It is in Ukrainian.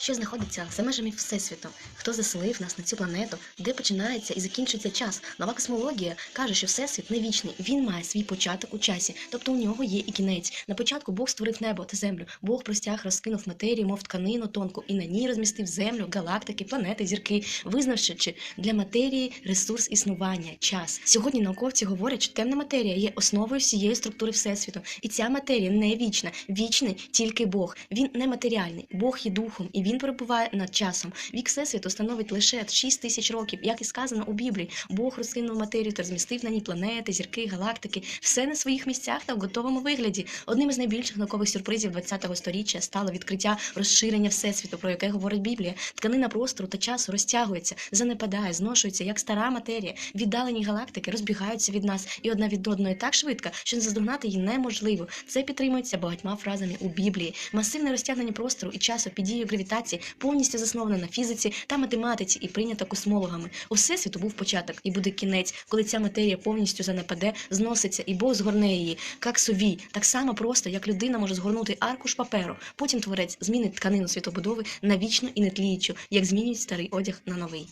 що знаходиться за межами Всесвіту, хто заселив нас на цю планету, де починається і закінчується час. Нова космологія каже, що Всесвіт не вічний, він має свій початок у часі, тобто у нього є і кінець. На початку Бог створив небо та землю. Бог простяг розкинув матерію, мов тканину тонку, і на ній розмістив землю, галактики, планети, зірки, визнавши для матерії ресурс існування, час. Сьогодні науковці говорять, що темна матерія є основою всієї структури всесвіту, і ця матерія не вічна. Вічний тільки Бог. Він нематеріальний. Бог є духом, і він перебуває над часом. Вік всесвіту становить лише 6 тисяч років, як і сказано у Біблії. Бог розкинув матерію та розмістив на ній планети, зірки, галактики, все на своїх місцях та в готовому вигляді. Одним із найбільших наукових сюрпризів ХХ століття стало відкриття розширення всесвіту, про яке говорить Біблія. Тканина простору та часу розтягується, занепадає, зношується як стара матерія. Віддалені галактики розбігаються від нас і одна від одної так швидко, що наздогнати її неможливо. Це підтримується багатьма фразами у Біблії. Масивне розтягнення простору і часу під дією гравітації повністю засноване на фізиці та математиці і прийнято космологами. У всесвіту був початок і буде кінець, коли ця матерія повністю занепаде, зноситься, і Бог згорне її, як сові, так само просто, як людина може згорнути аркуш паперу. Потім творець змінить тканину світобудови на вічну і нетліючу, як змінюють старий одяг на новий.